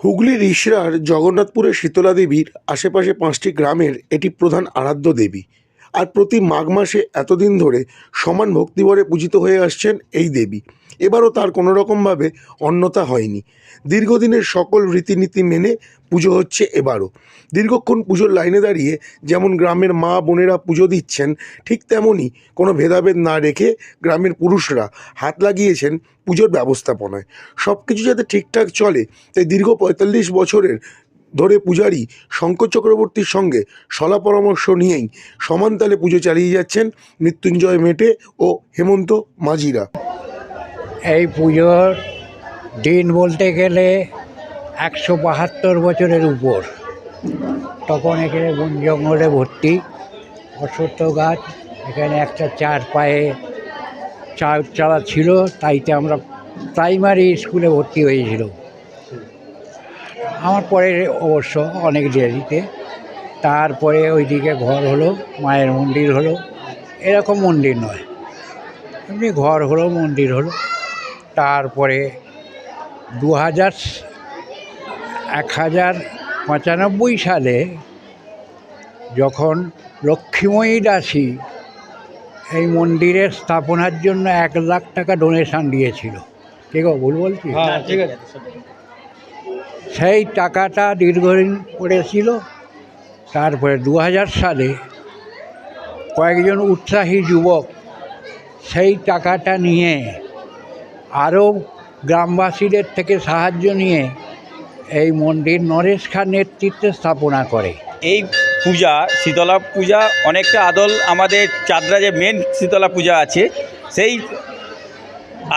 হুগলির ইশরার জগন্নাথপুরের শীতলা দেবীর আশেপাশে পাঁচটি গ্রামের এটি প্রধান আরাধ্য দেবী। আর প্রতি মাঘ মাসে এতদিন ধরে সমান ভক্তিভরে পূজিত হয়ে আসছেন এই দেবী। এবারও তার কোনো রকমভাবে অন্যতা হয়নি। দীর্ঘদিনের সকল রীতিনীতি মেনে পুজো হচ্ছে এবারও। দীর্ঘক্ষণ পুজোর লাইনে দাঁড়িয়ে যেমন গ্রামের মা বোনেরা পুজো দিচ্ছেন, ঠিক তেমনই কোনো ভেদাভেদ না রেখে গ্রামের পুরুষরা হাত লাগিয়েছেন পুজোর ব্যবস্থাপনায়। সব কিছু যাতে ঠিকঠাক চলে, তাই দীর্ঘ পঁয়তাল্লিশ বছরের ধরে পূজারী শঙ্কর চক্রবর্তীর সঙ্গে সলা পরামর্শ নিয়েই সমান তালে পুজো চালিয়ে যাচ্ছেন মৃত্যুঞ্জয় মেটে ও হেমন্ত মাঝিরা। এই পুজোর দিন বলতে গেলে একশো বাহাত্তর বছরের উপর। তখন এখানে বন জঙ্গলে ভর্তি, অশ্বত্থ গাছ, এখানে একটা চার পায়ে চা চালা ছিল, তাইতে আমরা প্রাইমারি স্কুলে ভর্তি হয়েছিল। আমার পরে অবশ্য অনেক দেরিতে। তারপরে ওইদিকে ঘর হলো, মায়ের মন্দির হলো। এরকম মন্দির নয়। এমনি ঘর হলো, মন্দির হলো। তারপরে দু হাজার এক হাজার পঁচানব্বই সালে যখন লক্ষ্মীময়ী দাসী এই মন্দিরের স্থাপনার জন্য এক লাখ টাকা ডোনেশন দিয়েছিল। ঠিক ভুল বলছি? ঠিক আছে। সেই টাকাটা দীর্ঘদিন পড়েছিল। তারপরে দু হাজার সালে কয়েকজন উৎসাহী যুবক সেই টাকাটা নিয়ে আরও গ্রামবাসীদের থেকে সাহায্য নিয়ে এই মন্দির নরেশ খান নেতৃত্বে স্থাপনা করে। এই পূজা, শীতলা পূজা অনেকটা আদল আমাদের চাঁদরা যে মেন শীতলা পূজা আছে। সেই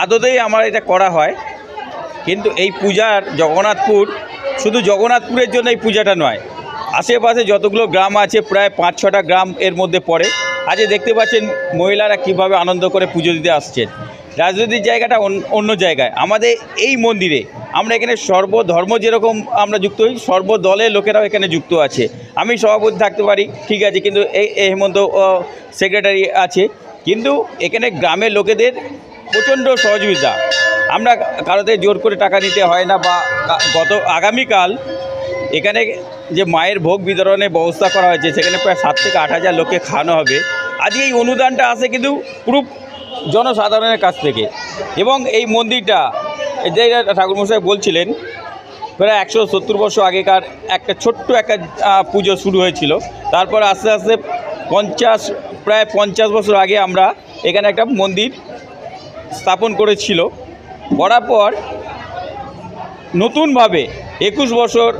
আদতেই আমার এটা করা হয়। কিন্তু এই পূজার জগন্নাথপুর শুধু জগন্নাথপুরের জন্য এই পূজাটা নয়। আশেপাশে যতগুলো গ্রাম আছে, প্রায় পাঁচ ছটা গ্রাম এর মধ্যে পড়ে। আজ দেখতে পাচ্ছেন মহিলারা কীভাবে আনন্দ করে পুজো দিতে আসছেন। রাজনৈতিক জায়গাটা অন- অন্য জায়গায়। আমাদের এই মন্দিরে আমরা এখানে সর্বধর্ম যেরকম আমরা যুক্ত হই, সর্বদলের লোকেরাও এখানে যুক্ত আছে। আমি সভাপতি থাকতে পারি, ঠিক আছে, কিন্তু এই হেমন্ত সেক্রেটারি আছে। কিন্তু এখানে গ্রামের লোকেদের প্রচণ্ড সহযোগিতা। আমরা কারোতে জোর করে টাকা নিতে হয় না বা গত আগামীকাল এখানে যে মায়ের ভোগ বিতরণের ব্যবস্থা করা হয়েছে, সেখানে প্রায় সাত থেকে আট হাজার লোককে খাওয়ানো হবে। আজকে এই অনুদানটা আসে কিন্তু পুরো জনসাধারণের কাছ থেকে। এবং এই মন্দিরটা যে ঠাকুরমশাই বলছিলেন, প্রায় একশো সত্তর বছর আগেকার একটা ছোট্ট একটা পুজো শুরু হয়েছিল। তারপর আস্তে আস্তে পঞ্চাশ, প্রায় পঞ্চাশ বছর আগে আমরা এখানে একটা মন্দির স্থাপন করেছিল। পর নতুনভাবে একুশ বছর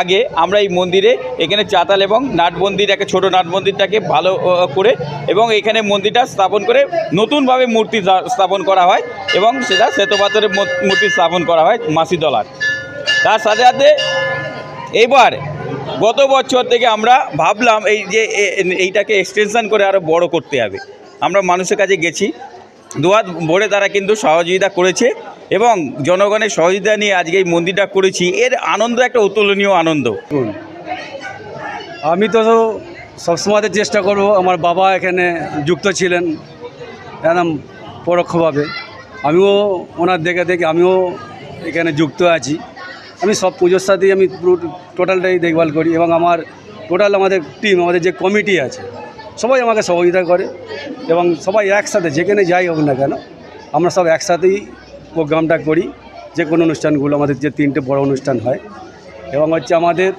আগে আমরা এই মন্দিরে এখানে চাতাল এবং নাট মন্দির একটা ছোটো নাট মন্দিরটাকে ভালো করে এবং এখানে মন্দিরটা স্থাপন করে নতুনভাবে মূর্তি স্থাপন করা হয় এবং সেটা শ্বেতপাথরের মূর্তি স্থাপন করা হয় মাসিদলার তার সাথে সাথে এবার গত বছর থেকে আমরা ভাবলাম এই যে এইটাকে এক্সটেনশন করে আরও বড় করতে হবে। আমরা মানুষের কাছে গেছি। দুহাত ভরে তারা কিন্তু সহযোগিতা করেছে। এবং জনগণের সহযোগিতা নিয়ে আজকে এই মন্দিরটা করেছি। এর আনন্দ একটা অতুলনীয় আনন্দ। আমি তো সবসময় চেষ্টা করব, আমার বাবা এখানে যুক্ত ছিলেন একদম পরোক্ষভাবে। আমিও ওনার দেখে দেখে আমিও এখানে যুক্ত আছি। আমি সব পুজোর সাথেই আমি পুরো টোটালটাই দেখভাল করি এবং আমার টোটাল আমাদের টিম, আমাদের যে কমিটি আছে, সবাই আমাকে সহযোগিতা করে এবং সবাই একসাথে, যেখানে যাই হোক না কেন, আমরা সব একসাথেই প্রোগ্রামটা করি, যে কোনো অনুষ্ঠানগুলো, আমাদের যে তিনটে বড় অনুষ্ঠান হয়। এবং হচ্ছে আমাদের,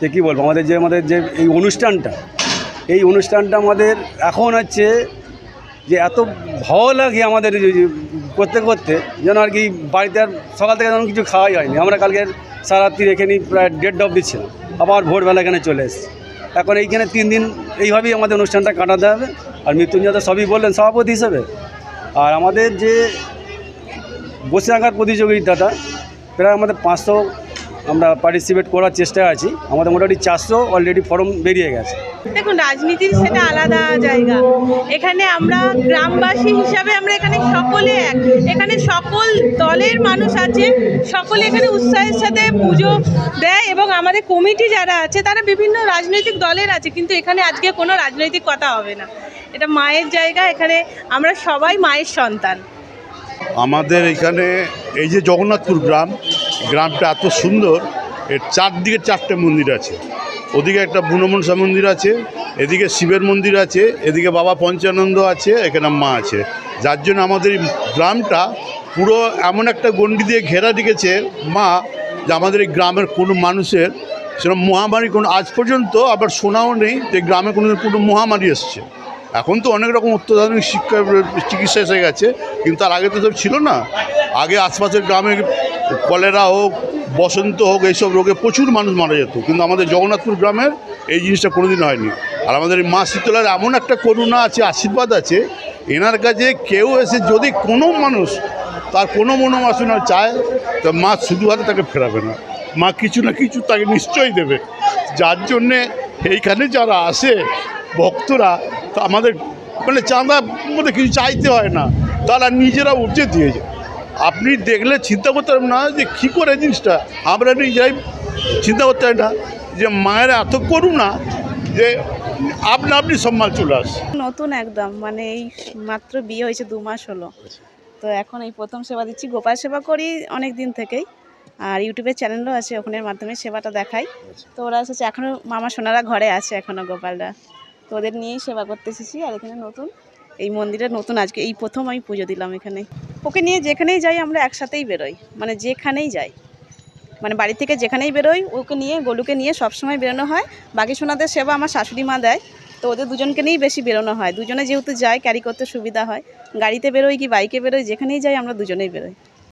যে কী বলব, আমাদের যে আমাদের যে এই অনুষ্ঠানটা এই অনুষ্ঠানটা আমাদের এখন হচ্ছে যে এত ভালো লাগে আমাদের করতে করতে, যেন আর কি বাড়িতে আর সকাল থেকে যেন কিছু খাওয়াই হয়নি। আমরা কালকে সারাত্রি এখানে প্রায় দেড়টা অবধি ছিলাম আবার ভোরবেলা এখানে চলে এসেছি। এখন এইখানে তিন দিন এইভাবেই আমাদের অনুষ্ঠানটা কাটাতে হবে। আর মৃত্যুঞ্জয় সবই বললেন সভাপতি হিসেবে। আর আমাদের যে বসে আঁকার প্রতিযোগিতাটা প্রায় আমাদের পাঁচশো আমরা পার্টিসিপেট করার চেষ্টা আছি। আমাদের মোটামুটি চারশো অলরেডি ফর্ম বেরিয়ে গেছে। দেখুন, রাজনীতির সেটা আলাদা জায়গা। এখানে আমরা গ্রামবাসী হিসাবে আমরা এখানে সকলে এক। এখানে সকল দলের মানুষ আছে, সকলে এখানে উৎসাহের সাথে পুজো দেয় এবং আমাদের কমিটি যারা আছে, তারা বিভিন্ন রাজনৈতিক দলের আছে, কিন্তু এখানে আজকে কোনো রাজনৈতিক কথা হবে না। এটা মায়ের জায়গা, এখানে আমরা সবাই মায়ের সন্তান। আমাদের এখানে এই যে জগন্নাথপুর গ্রাম, গ্রামটা এত সুন্দর, এর চারদিকে চারটে মন্দির আছে। ওদিকে একটা বুনমনসা মন্দির আছে, এদিকে শিবের মন্দির আছে, এদিকে বাবা পঞ্চানন্দ আছে, এখানে মা আছে। যার জন্য আমাদের গ্রামটা পুরো এমন একটা গণ্ডি দিয়ে ঘেরা রেখেছে মা, যে আমাদের এই গ্রামের কোনো মানুষের সেরকম মহামারী কোনো আজ পর্যন্ত আবার শোনাও নেই যে গ্রামে কোনো কোনো মহামারী এসছে। এখন তো অনেক রকম অত্যাধুনিক শিক্ষা, চিকিৎসা এসে গেছে, কিন্তু তার আগে তো সব ছিল না। আগে আশপাশের গ্রামে কলেরা হোক, বসন্ত হোক, এইসব রোগে প্রচুর মানুষ মারা যেত, কিন্তু আমাদের জগন্নাথপুর গ্রামের এই জিনিসটা কোনোদিন হয়নি। আর আমাদের মা শীতলার এমন একটা করুণা আছে, আশীর্বাদ আছে, এনার কাছে কেউ এসে যদি কোনো মানুষ তার কোনো মনোবাসনা চায়, তো মা শুধু হাতে তাকে ফেরাবে না। মা কিছু না কিছু তাকে নিশ্চয়ই দেবে। যার জন্যে এইখানে যারা আসে, ভক্তরা তা আমাদের মানে চাঁদা মধ্যে কিছু চাইতে হয় না। তারা নিজেরা উঠে দিয়ে যায় আপনি দেখলে চিন্তা করতে পারবেন না যে কী করে জিনিসটা। আমরা নিজেরাই চিন্তা করতে হয় না যে মায়ের এত করুণা যে আপনা আপনি সম্মান চলে আসে। নতুন একদম মানে এই মাত্র বিয়ে হয়েছে দু মাস হলো। তো এখন এই প্রথম সেবা দিচ্ছি গোপাল সেবা করি অনেক দিন থেকেই। আর ইউটিউবের চ্যানেলও আছে ওখানের মাধ্যমে সেবাটা দেখাই। তো ওরা এসেছে এখনও মামা সোনারা ঘরে আছে এখনও গোপালরা। তো ওদের নিয়েই সেবা করতে এসেছি। আর এখানে নতুন, এই মন্দিরে নতুন, আজকে এই প্রথম আমি পুজো দিলাম এখানে। ওকে নিয়ে যেখানেই যাই আমরা একসাথেই বেরোই মানে যেখানেই যাই। মানে বাড়ি থেকে যেখানেই বেরোই, ওকে নিয়ে, গোলুকে নিয়ে সবসময় বেরোনো হয়। বাকি সোনাদের সেবা আমার শাশুড়ি মা দেয়, তো ওদের দুজনকে নিয়েই বেশি বেরোনো হয়। দুজনে যেহেতু যায়, ক্যারি করতে সুবিধা হয়। গাড়িতে বেরোই কি বাইকে বেরোই, যেখানেই যাই আমরা দুজনেই বেরোই।